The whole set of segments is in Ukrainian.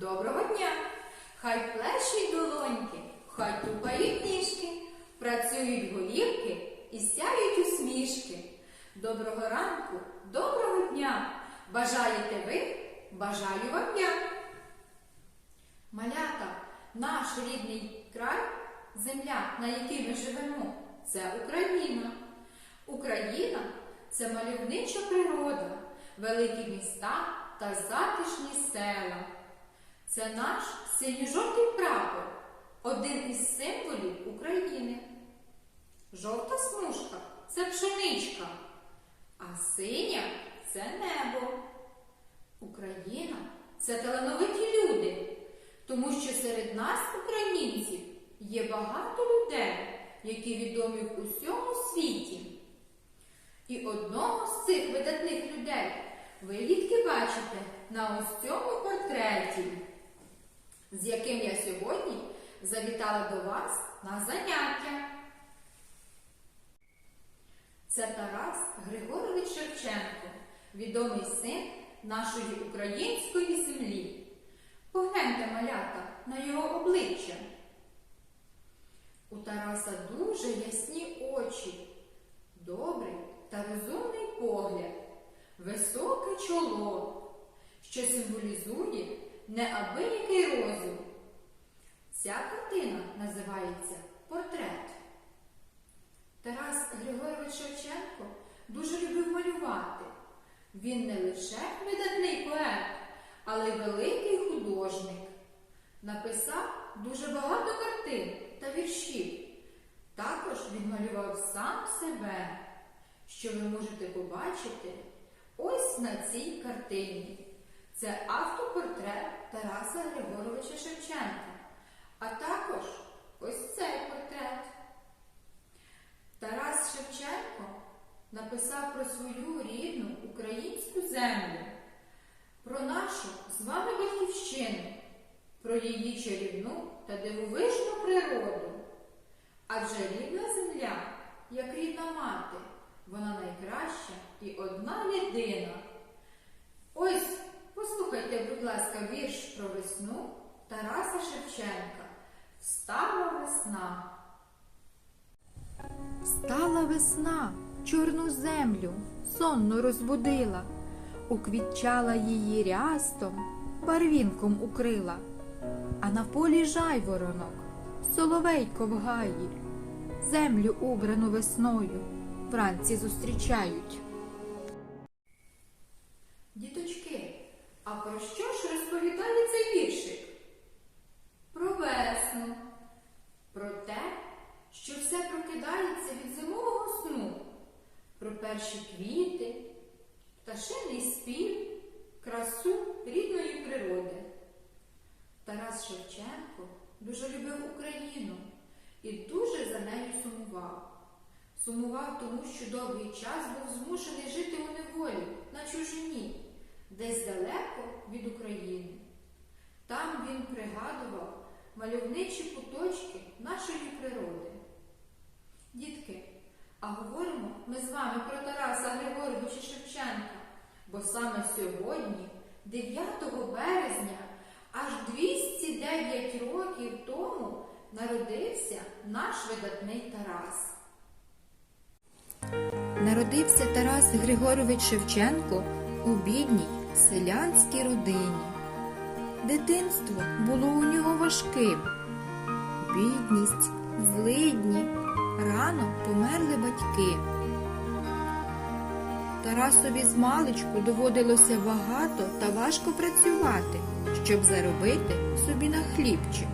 доброго дня! Хай плещуть долоньки, хай тупають ніжки, працюють голівки і сяють усмішки. Доброго ранку, доброго дня! Бажаєте ви? Бажаю вам я! Малята, наш рідний край, земля, на якій ми живемо, це Україна. Україна це мальовнича природа, великі міста та затишні села. Це наш синьо-жовтий прапор, один із символів України. Жовта смужка це пшеничка, а синя це небо. Україна це талановиті люди, тому що серед нас, українців, є багато людей, які відомі в усьому світі. І одного з цих видатних людей ви дітки бачите на ось цьому портреті, з яким я сьогодні завітала до вас на заняття. Це Тарас Григорович Шевченко, відомий син нашої української землі. Погляньте малята на його обличчя. У Тараса дуже ясні очі, добрий та розумний погляд, високе чоло, що символізує неабиякий розум. Ця картина називається портрет. Тарас Григорович Шевченко дуже любив малювати. Він не лише видатний поет, але й великий художник. Написав дуже багато картин та віршів. Також він малював сам себе, що ви можете побачити ось на цій картині. Це автопортрет Тараса Григоровича Шевченка, а також ось цей портрет. Тарас Шевченко написав про свою рідну українську землю, про нашу з вами батьківщину, про її чарівну та дивовижну природу. Адже рідна земля, як рідна мати, вона найкраща і одна єдина. Ось послухайте, будь ласка, вірш про весну Тараса Шевченка. Встала весна. Стала весна, чорну землю сонно розбудила, уквітчала її рястом, барвінком укрила, а на полі жайворонок, соловейко в гаї, землю убрану весною вранці зустрічають. Діточки, а про що ж розповідає цей віршик? Про весну, про те, що все прокидається від зимового сну, про перші квіти, пташиний спів, красу рідної природи. Тарас Шевченко дуже любив Україну і дуже за нею сумував. Сумував тому, що довгий час був змушений жити у неволі на чужині, десь далеко від України. Там він пригадував мальовничі куточки нашої природи. Дітки, а говоримо ми з вами про Тараса Григоровича Шевченка, бо саме сьогодні, 9 березня, аж 209 років тому народився наш видатний Тарас. Народився Тарас Григорович Шевченко у бідній селянській родині. Дитинство було у нього важким. Бідність, злидні, рано померли батьки. Тарасові з маличку доводилося багато та важко працювати, щоб заробити собі на хлібчик.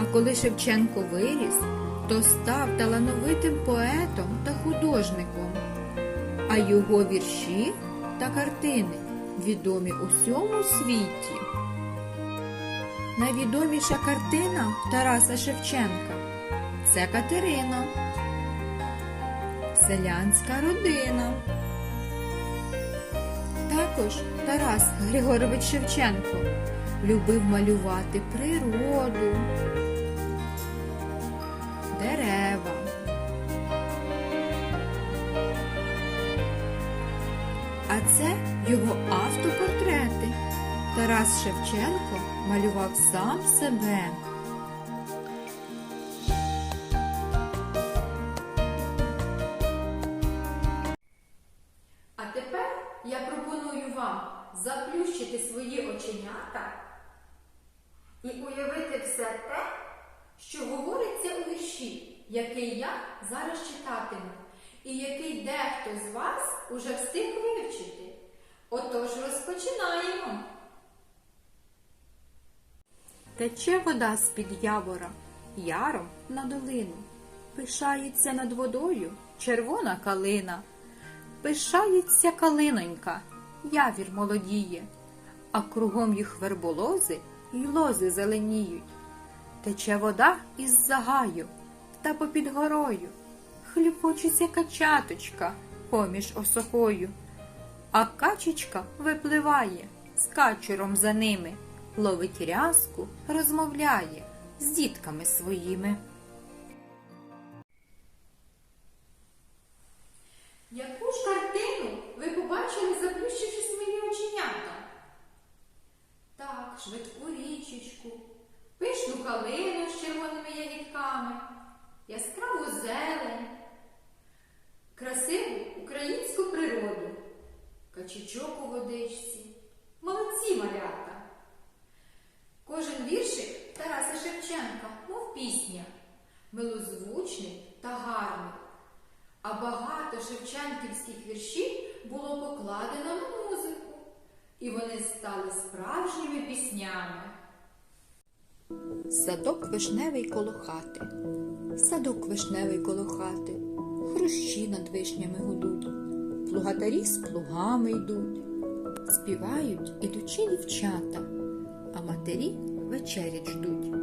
А коли Шевченко виріс, то став талановитим поетом та художником, а його вірші та картини відомі усьому світі. Найвідоміша картина Тараса Шевченка це Катерина, селянська родина. Також Тарас Григорович Шевченко любив малювати природу, дерева. А це його автопортрети, Тарас Шевченко малював сам себе. Який я зараз читатиму, і який дехто з вас уже встиг вивчити. Отож розпочинаємо. Тече вода з-під явора, яром на долину. Пишається над водою червона калина. Пишається калинонька, явір молодіє, а кругом їх верболози й лози зеленіють. Тече вода із загаю та попід горою. Хлюпочеться качаточка поміж осокою. А качечка випливає з качуром за ними, ловить рязку, розмовляє з дітками своїми. Яку ж картину ви побачили, заплющивши свої оченята? Так, швидку річечку, пишну калину з червоними ягідками, яскраву зелень, красиву українську природу, качечок у водичці. Молодці малята! Кожен віршик Тараса Шевченка, мов пісня, милозвучний та гарний. А багато шевченківських віршів було покладено на музику, і вони стали справжніми піснями. Садок вишневий коло хати, садок вишневий коло хати, хрущі над вишнями гудуть, плугатарі з плугами йдуть, співають ідучі дівчата, а матері вечерять ждуть.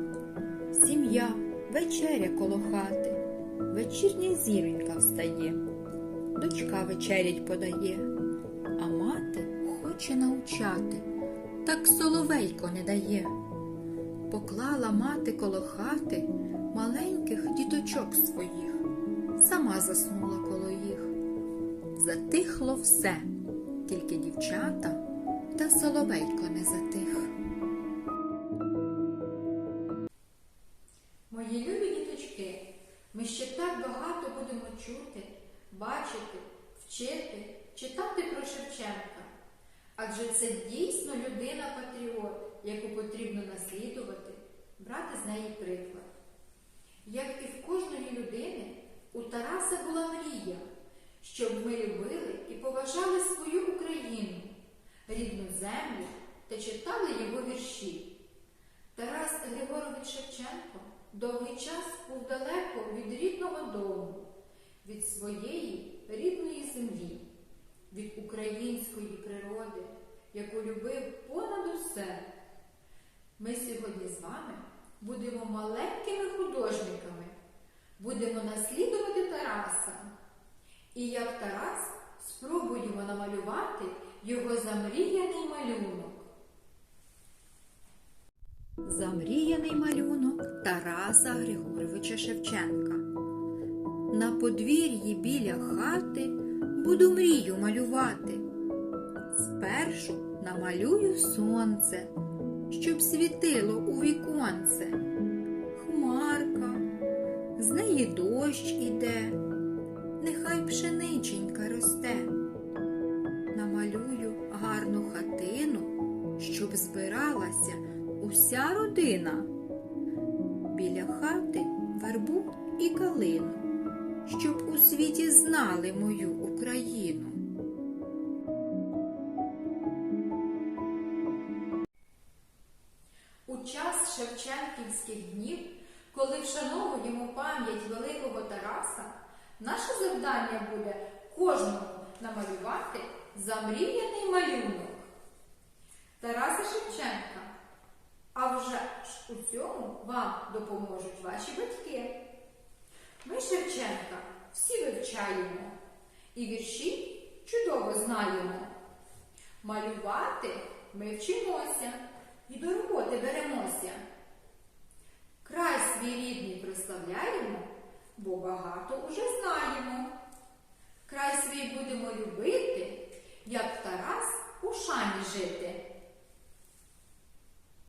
Сім'я вечеря коло хати, вечірня зіронька встає, дочка вечерять подає, а мати хоче навчати, так соловейко не дає поклала мати коло хати маленьких діточок своїх, сама заснула коло їх. Затихло все, тільки дівчата та соловейко не затих. Мої любі діточки, ми ще так багато будемо чути, бачити, вчити, читати про Шевченка. Адже це дійсно людина-патріот, яку потрібно наслідувати, брати з неї приклад. Як і в кожної людини, у Тараса була мрія, щоб ми любили і поважали свою Україну, рідну землю та читали його вірші. Тарас Григорович Шевченко довгий час був далеко від рідного дому, від своєї рідної землі, від української природи, яку любив понад усе. Ми сьогодні з вами будемо маленькими художниками, будемо наслідувати Тараса. І як Тарас спробуємо намалювати його замріяний малюнок. Замріяний малюнок Тараса Григоровича Шевченка. На подвір'ї біля хати буду мрію малювати. Спершу намалюю сонце, щоб світило у віконце. Хмарка, з неї дощ іде, нехай пшениченька росте. Намалюю гарну хатину, щоб збиралася уся родина. Біля хати вербу і калину, щоб у світі знали мою Україну. Шевченківських днів, коли вшановуємо пам'ять великого Тараса, наше завдання буде кожному намалювати замріяний малюнок Тараса Шевченка. А вже ж у цьому вам допоможуть ваші батьки. Ми Шевченка всі вивчаємо і вірші чудово знаємо. Малювати ми вчимося і до роботи беремося. Свій рідний прославляємо, бо багато уже знаємо. Край свій будемо любити, як Тарас у шані жити.